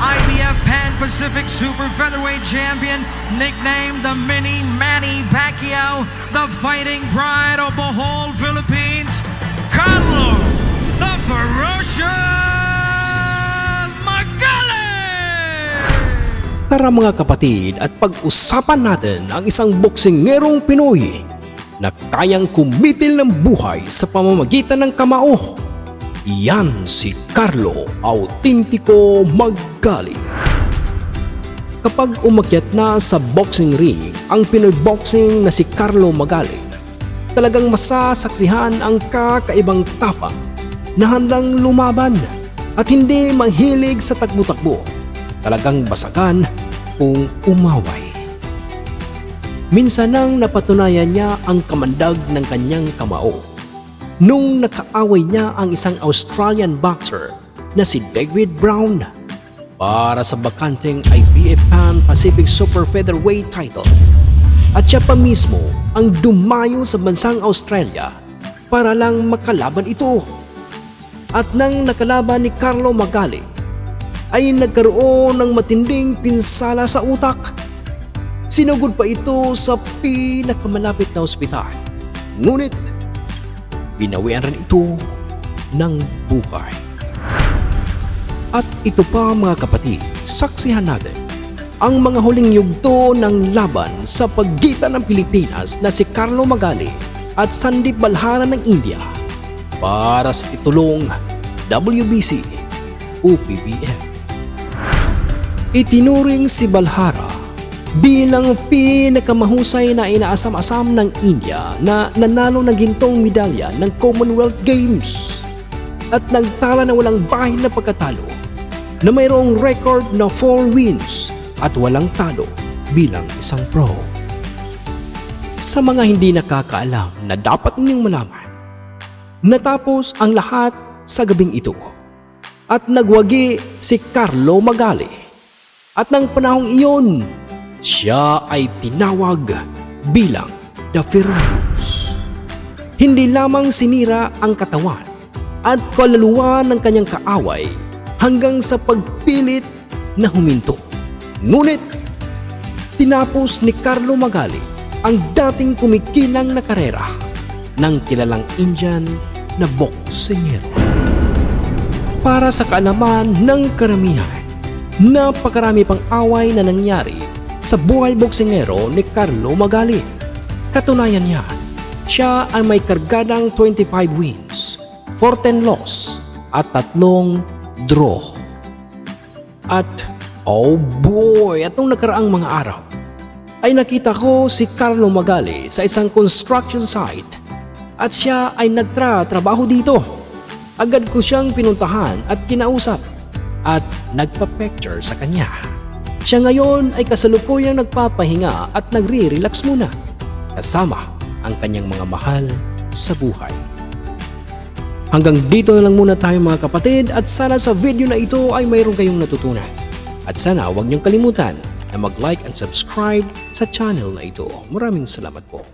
IBF Pan Pacific Super Featherweight Champion, nicknamed the Mini Manny Pacquiao, the fighting pride of the whole Philippines, Carlo the Ferocious Magali! Tara mga kapatid at pag-usapan natin ang isang boksingerong Pinoy na kayang kumitil ng buhay sa pamamagitan ng kamao. Iyan si Carlo Autentico Magali. Kapag umakyat na sa boxing ring ang Pinoy boxing na si Carlo Magali, talagang masasaksihan ang kakaibang tapang na handang lumaban at hindi mahilig sa takbo-takbo. Talagang basagan kung umaway. Minsan nang napatunayan niya ang kamandag ng kanyang kamao. Nung nakaaway niya ang isang Australian boxer na si David Brown para sa bakanteng IBF Pan Pacific Super Featherweight title. At siya pa mismo ang dumayo sa bansang Australia para lang makalaban ito. At nang nakalaban ni Carlo Magali, ay nagkaroon ng matinding pinsala sa utak. Sinugod pa ito sa pinakamalapit na ospital. Ngunit, binawian rin ito ng buhay. At ito pa mga kapatid, saksihan natin ang mga huling yugto ng laban sa pagitan ng Pilipinas na si Carlo Magali at Sandeep Balhara ng India para sa titulong WBC UPBF. Itinuring si Balhara bilang pinakamahusay na inaasam-asam ng India na nanalo ng gintong medalya ng Commonwealth Games at nagtala na walang bahay na pagkatalo na mayroong record na 4 wins at walang talo bilang isang pro. Sa mga hindi nakakaalam na dapat ninyong malaman, natapos ang lahat sa gabing ito at nagwagi si Carlo Magali. At ng panahong iyon, siya ay tinawag bilang The Furious. Hindi lamang sinira ang katawan at kaluluwa ng kanyang kaaway hanggang sa pagpilit na huminto. Ngunit, tinapos ni Carlo Magali ang dating kumikinang na karera ng kilalang Indian na boksingero. Para sa kaalaman ng karamihan, napakarami pang away na nangyari sa buhay boksingero ni Carlo Magali. Katunayan niya, siya ay may kargadang 25 wins, 14 loss at tatlong draw. At oh boy, at nung nakaraang mga araw, ay nakita ko si Carlo Magali sa isang construction site at siya ay nagtra-trabaho dito. Agad ko siyang pinuntahan at kinausap at nagpa-picture sa kanya. Siya ngayon ay kasalukuyang nagpapahinga at nagre-relax muna kasama ang kanyang mga mahal sa buhay. Hanggang dito na lang muna tayo mga kapatid at sana sa video na ito ay mayroon kayong natutunan. At sana huwag niyong kalimutan na mag-like and subscribe sa channel na ito. Maraming salamat po.